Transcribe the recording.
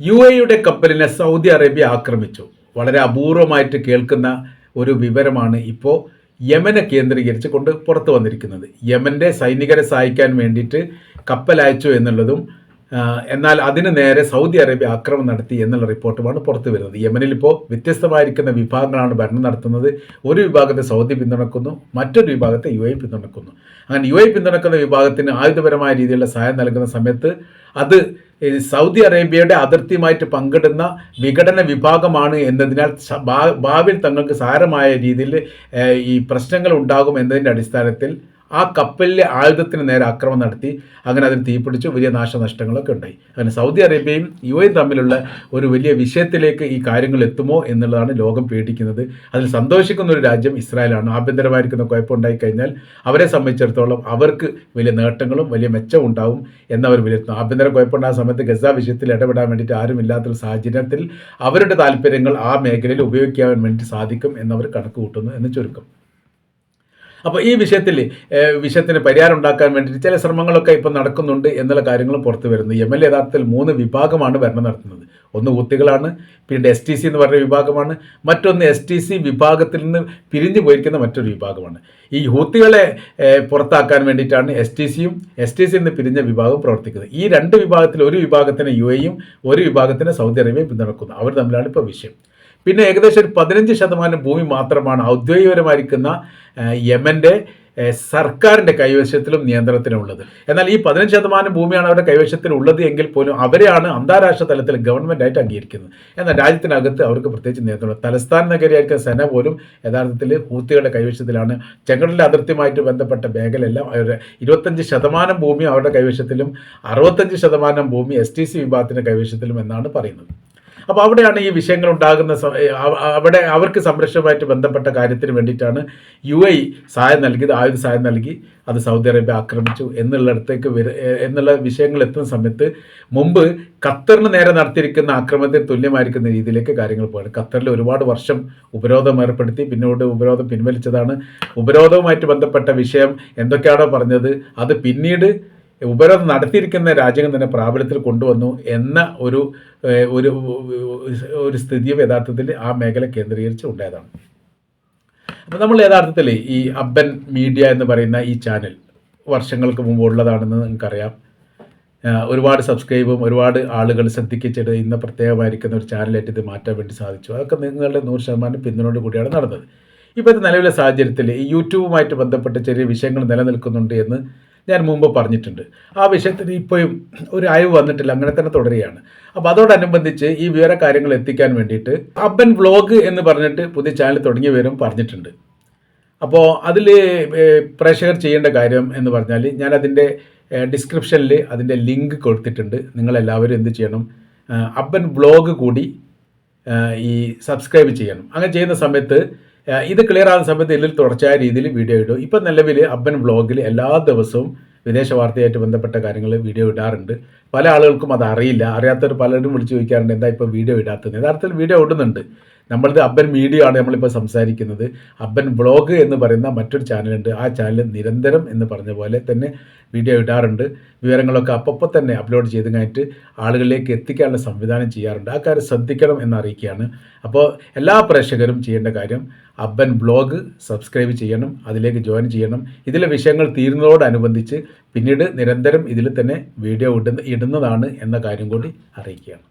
U എയുടെ കപ്പലിനെ Saudi Arabia ആക്രമിച്ചു. വളരെ അപൂർവമായിട്ട് കേൾക്കുന്ന ഒരു വിവരമാണ് ഇപ്പോൾ യമനെ കേന്ദ്രീകരിച്ച് കൊണ്ട് പുറത്തു വന്നിരിക്കുന്നത്. യമന്റെ സൈനികരെ സഹായിക്കാൻ വേണ്ടിയിട്ട് കപ്പൽ അയച്ചു എന്നുള്ളതും എന്നാൽ അതിന് നേരെ സൗദി അറേബ്യ ആക്രമണം നടത്തി എന്നുള്ള റിപ്പോർട്ടുമാണ് പുറത്തു വരുന്നത്. യമനിൽ ഇപ്പോൾ വ്യത്യസ്തമായിരിക്കുന്ന വിഭാഗങ്ങളാണ് ഭരണം നടത്തുന്നത്. ഒരു വിഭാഗത്തെ സൗദി പിന്തുണക്കുന്നു മറ്റൊരു വിഭാഗത്തെ യു പിന്തുണക്കുന്നു. അങ്ങനെ യു പിന്തുണക്കുന്ന വിഭാഗത്തിന് ആയുധപരമായ രീതിയിലുള്ള സഹായം നൽകുന്ന സമയത്ത് അത് സൗദി അറേബ്യയുടെ അതിർത്തിയുമായിട്ട് പങ്കിടുന്ന വിഘടന വിഭാഗമാണ് എന്നതിനാൽ ഭാവിയിൽ തങ്ങൾക്ക് സാരമായ രീതിയിൽ ഈ പ്രശ്നങ്ങൾ ഉണ്ടാകും എന്നതിന്റെ അടിസ്ഥാനത്തിൽ ആ കപ്പലിലെ ആയുധത്തിന് നേരെ ആക്രമണം നടത്തി. അങ്ങനെ അതിന് തീപിടിച്ചു. വലിയ നാശനഷ്ടങ്ങളൊക്കെ ഉണ്ടായി. അങ്ങനെ സൗദി അറേബ്യയും യു എയും തമ്മിലുള്ള ഒരു വലിയ വിഷയത്തിലേക്ക് ഈ കാര്യങ്ങൾ എത്തുമോ എന്നുള്ളതാണ് ലോകം പേടിക്കുന്നത്. അതിൽ സന്തോഷിക്കുന്ന ഒരു രാജ്യം ഇസ്രായേലാണ്. ആഭ്യന്തരമായിരിക്കുന്ന കുഴപ്പമുണ്ടായി കഴിഞ്ഞാൽ അവരെ സംബന്ധിച്ചിടത്തോളം അവർക്ക് വലിയ നേട്ടങ്ങളും വലിയ മെച്ചവും ഉണ്ടാവും എന്നവർ വിലയിരുത്തുന്നു. ആഭ്യന്തര കുഴപ്പമുണ്ടാകുന്ന സമയത്ത് ഗസ വിഷയത്തിൽ ഇടപെടാൻ വേണ്ടിയിട്ട് ആരും ഇല്ലാത്തൊരു സാഹചര്യത്തിൽ അവരുടെ താല്പര്യങ്ങൾ ആ മേഖലയിൽ ഉപയോഗിക്കാൻ വേണ്ടി സാധിക്കും എന്നവർ കണക്ക് കൂട്ടുന്നു എന്ന് ചുരുക്കം. അപ്പോൾ ഈ വിഷയത്തിൽ വിഷയത്തിന് പരിഹാരം ഉണ്ടാക്കാൻ വേണ്ടിയിട്ട് ചില ശ്രമങ്ങളൊക്കെ ഇപ്പോൾ നടക്കുന്നുണ്ട് എന്നുള്ള കാര്യങ്ങൾ പുറത്തു വരുന്നു. എം എൽ എ യഥാർത്ഥത്തിൽ മൂന്ന് വിഭാഗമാണ് ഭരണം നടത്തുന്നത്. ഒന്ന് ഊത്തികളാണ് പിന്നെ എസ് ടി സി എന്ന് പറഞ്ഞ വിഭാഗമാണ് മറ്റൊന്ന് എസ് ടി സി വിഭാഗത്തിൽ നിന്ന് പിരിഞ്ഞു പോയിരിക്കുന്ന മറ്റൊരു വിഭാഗമാണ്. ഈ ഹൂത്തികളെ പുറത്താക്കാൻ വേണ്ടിയിട്ടാണ് എസ് ടി സിയും എസ് ടി സിയിൽ നിന്ന് പിരിഞ്ഞ വിഭാഗവും പ്രവർത്തിക്കുന്നത്. ഈ രണ്ട് വിഭാഗത്തിൽ ഒരു വിഭാഗത്തിന് യു എയും ഒരു വിഭാഗത്തിന് സൗദി അറേബ്യയും പിന്തുണക്കുന്നു. അവർ തമ്മിലാണ് ഇപ്പോൾ വിഷയം. പിന്നെ ഏകദേശം ഒരു പതിനഞ്ച് ശതമാനം ഭൂമി മാത്രമാണ് ഔദ്യോഗികപരമായിരിക്കുന്ന യമന്റെ സർക്കാരിന്റെ കൈവശത്തിലും നിയന്ത്രണത്തിനുള്ളത്. എന്നാൽ ഈ പതിനഞ്ച് ശതമാനം ഭൂമിയാണ് അവരുടെ കൈവശത്തിൽ ഉള്ളത് എങ്കിൽ പോലും അവരെയാണ് അന്താരാഷ്ട്ര തലത്തിൽ ഗവൺമെന്റായിട്ട് അംഗീകരിക്കുന്നത്. എന്നാൽ രാജ്യത്തിനകത്ത് അവർക്ക് പ്രത്യേകിച്ച് നിയന്ത്രണം തലസ്ഥാന നഗരിയായിരിക്കുന്ന സെന പോലും യഥാർത്ഥത്തിൽ ഹൂത്തികളുടെ കൈവശത്തിലാണ്. ചെങ്കടലിന്റെ അതിർത്തിയുമായിട്ട് ബന്ധപ്പെട്ട മേഖലയെല്ലാം അവരുടെ ഇരുപത്തഞ്ച് ശതമാനം ഭൂമി അവരുടെ കൈവശത്തിലും അറുപത്തഞ്ച് ശതമാനം ഭൂമി എസ് ടി സി വിഭാഗത്തിന്റെ കൈവശത്തിലും എന്നാണ് പറയുന്നത്. അപ്പോൾ അവിടെയാണ് ഈ വിഷയങ്ങൾ ഉണ്ടാകുന്ന അവിടെ അവർക്ക് സംരക്ഷണവുമായിട്ട് ബന്ധപ്പെട്ട കാര്യത്തിന് വേണ്ടിയിട്ടാണ് യു ഐ സഹായം നൽകിയത് ആയുധ സഹായം നൽകി. അത് സൗദി അറേബ്യ ആക്രമിച്ചു എന്നുള്ളിടത്തേക്ക് എന്നുള്ള വിഷയങ്ങൾ എത്തുന്ന സമയത്ത് മുമ്പ് ഖത്തറിന് നേരെ നടത്തിയിരിക്കുന്ന ആക്രമണത്തിന് തുല്യമായിരിക്കുന്ന രീതിയിലേക്ക് കാര്യങ്ങൾ പോകണം ഖത്തറിൽ ഒരുപാട് വർഷം ഉപരോധം ഏർപ്പെടുത്തി പിന്നീട് ഉപരോധം പിൻവലിച്ചതാണ്. ഉപരോധവുമായിട്ട് ബന്ധപ്പെട്ട വിഷയം എന്തൊക്കെയാണോ പറഞ്ഞത് അത് പിന്നീട് ഉപരോധം നടത്തിയിരിക്കുന്ന രാജ്യങ്ങൾ തന്നെ പ്രാബല്യത്തിൽ കൊണ്ടുവന്നു എന്ന ഒരു ഒരു ഒരു സ്ഥിതിയും യഥാർത്ഥത്തിൽ ആ മേഖല കേന്ദ്രീകരിച്ച് ഉണ്ടായതാണ് അപ്പം നമ്മൾ യഥാർത്ഥത്തിൽ ഈ അബ്ബൻ മീഡിയ എന്ന് പറയുന്ന ഈ ചാനൽ വർഷങ്ങൾക്ക് മുമ്പ് ഉള്ളതാണെന്ന് നിങ്ങൾക്കറിയാം. ഒരുപാട് സബ്സ്ക്രൈബും ഒരുപാട് ആളുകൾ ശ്രദ്ധിക്കിച്ചിട്ട് ഇന്ന് പ്രത്യേകമായിരിക്കുന്ന ഒരു ചാനലായിട്ട് ഇത് മാറ്റാൻ വേണ്ടി സാധിച്ചു. അതൊക്കെ നിങ്ങളുടെ നൂറ് ശതമാനം പിന്തുണയോട് കൂടിയാണ് നടന്നത്. ഇപ്പോഴത്തെ നിലവിലെ സാഹചര്യത്തിൽ ഈ യൂട്യൂബുമായിട്ട് ബന്ധപ്പെട്ട ചെറിയ വിഷയങ്ങൾ നിലനിൽക്കുന്നുണ്ട് എന്ന് ഞാൻ മുമ്പ് പറഞ്ഞിട്ടുണ്ട്. ആ വിഷയത്തിന് ഇപ്പോഴും ഒരു അയവ് വന്നിട്ടില്ല. അങ്ങനെ തന്നെ തുടരുകയാണ്. അപ്പോൾ അതോടനുബന്ധിച്ച് ഈ വിവര കാര്യങ്ങൾ എത്തിക്കാൻ വേണ്ടിയിട്ട് അബ്ബൻ വ്ലോഗ് എന്ന് പറഞ്ഞിട്ട് പുതിയ ചാനൽ തുടങ്ങിയവരും പറഞ്ഞിട്ടുണ്ട്. അപ്പോൾ അതിൽ പ്രേക്ഷകർ ചെയ്യേണ്ട കാര്യം എന്ന് പറഞ്ഞാൽ ഞാൻ അതിന്റെ ഡിസ്ക്രിപ്ഷനിൽ അതിന്റെ ലിങ്ക് കൊടുത്തിട്ടുണ്ട്. നിങ്ങളെല്ലാവരും എന്ത് ചെയ്യണം? അബ്ബൻ വ്ലോഗ് കൂടി ഈ സബ്സ്ക്രൈബ് ചെയ്യണം. അങ്ങനെ ചെയ്യുന്ന സമയത്ത് ഇത് ക്ലിയർ ആകുന്ന സമയത്ത് ഇതിൽ തുടർച്ചയായ രീതിയിൽ വീഡിയോ ഇടും. ഇപ്പം നിലവിൽ അബ്ബൻ ബ്ലോഗിൽ എല്ലാ ദിവസവും വിദേശ വാർത്തയായിട്ട് ബന്ധപ്പെട്ട കാര്യങ്ങൾ വീഡിയോ ഇടാറുണ്ട്. പല ആളുകൾക്കും അത് അറിയില്ല. അറിയാത്തവർ പലരും വിളിച്ച് ചോദിക്കാറുണ്ട് എന്താ ഇപ്പോൾ വീഡിയോ ഇടാത്തത്? യഥാർത്ഥത്തിൽ വീഡിയോ ഇടുന്നുണ്ട്. നമ്മളിത് അബ്ബൻ മീഡിയ ആണ് നമ്മളിപ്പോൾ സംസാരിക്കുന്നത്. അബ്ബൻ വ്ളോഗ് എന്ന് പറയുന്ന മറ്റൊരു ചാനലുണ്ട്. ആ ചാനൽ നിരന്തരം എന്ന് പറഞ്ഞ പോലെ തന്നെ വീഡിയോ ഇടാറുണ്ട്. വിവരങ്ങളൊക്കെ അപ്പോൾ തന്നെ അപ്ലോഡ് ചെയ്ത് കഴിഞ്ഞിട്ട് ആളുകളിലേക്ക് എത്തിക്കാനുള്ള സംവിധാനം ചെയ്യാറുണ്ട്. ആ കാര്യം ശ്രദ്ധിക്കണം എന്ന് അറിയിക്കുകയാണ് അപ്പോൾ എല്ലാ പ്രേക്ഷകരും ചെയ്യേണ്ട കാര്യം അബ്ബൻ ബ്ലോഗ് സബ്സ്ക്രൈബ് ചെയ്യണം അതിലേക്ക് ജോയിൻ ചെയ്യണം. ഇതിലെ വിഷയങ്ങൾ തീരുന്നതോടനുബന്ധിച്ച് പിന്നീട് നിരന്തരം ഇതിൽ തന്നെ വീഡിയോ ഇടുന്ന ഇടുന്നതാണ് എന്ന കാര്യം കൂടി അറിയിക്കുകയാണ്.